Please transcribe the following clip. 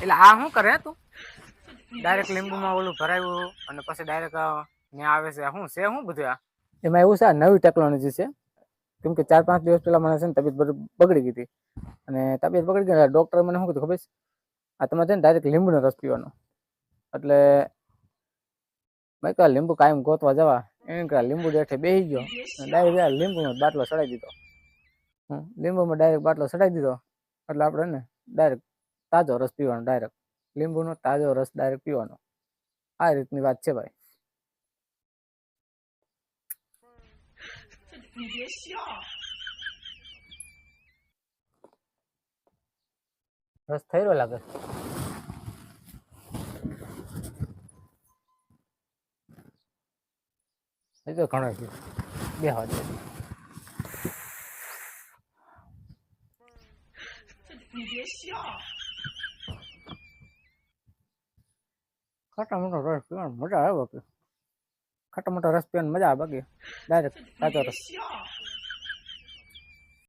એટલે આ શું કરે તું? ડાયરેક્ટ લીંબુમાં ઓલું ભરાયું અને પછી ડાયરેક્ટ ત્યાં આવે છે. શું છે શું બધું એમાં એવું છે, આ નવી ટેકનોલોજી છે. કેમ કે ચાર પાંચ દિવસ પહેલા મને છે ને તબિયત બગડી ગઈ હતી. અને તબિયત બગડી ગઈ ડૉક્ટરે મને શું કીધું ખબર છે? આ તમારે છે ને ડાયરેક્ટ લીંબુનો રસ પીવાનો. એટલે મેં કહ્યું લીંબુ કાયમ ગોતવા જવા. એને કહ્યું લીંબુ ડેઠે બેસી ગયો. ડાયરેક્ટ લીંબુનો બાટલો ચડાવી દીધો. લીંબુમાં ડાયરેક્ટ બાટલો ચડાવી દીધો. એટલે આપણે ને ડાયરેક્ટ તાજો રસ પીવાનો ડાયરેક્ટ લીંબુનો તાજો રસ ડાયરેક્ટ પીવાનો. આ રીતની વાત છે ભાઈ. રસ થઈ રહ્યો લાગે તો ઘણો છે. બે હાથ છે. ખાટા મોટો રસ પીવાનો મજા આવે બાકી. ખાટા મોટો રસ પીવાની મજા આવે બાકી. ડાયરેક્ટ કાચો રસ.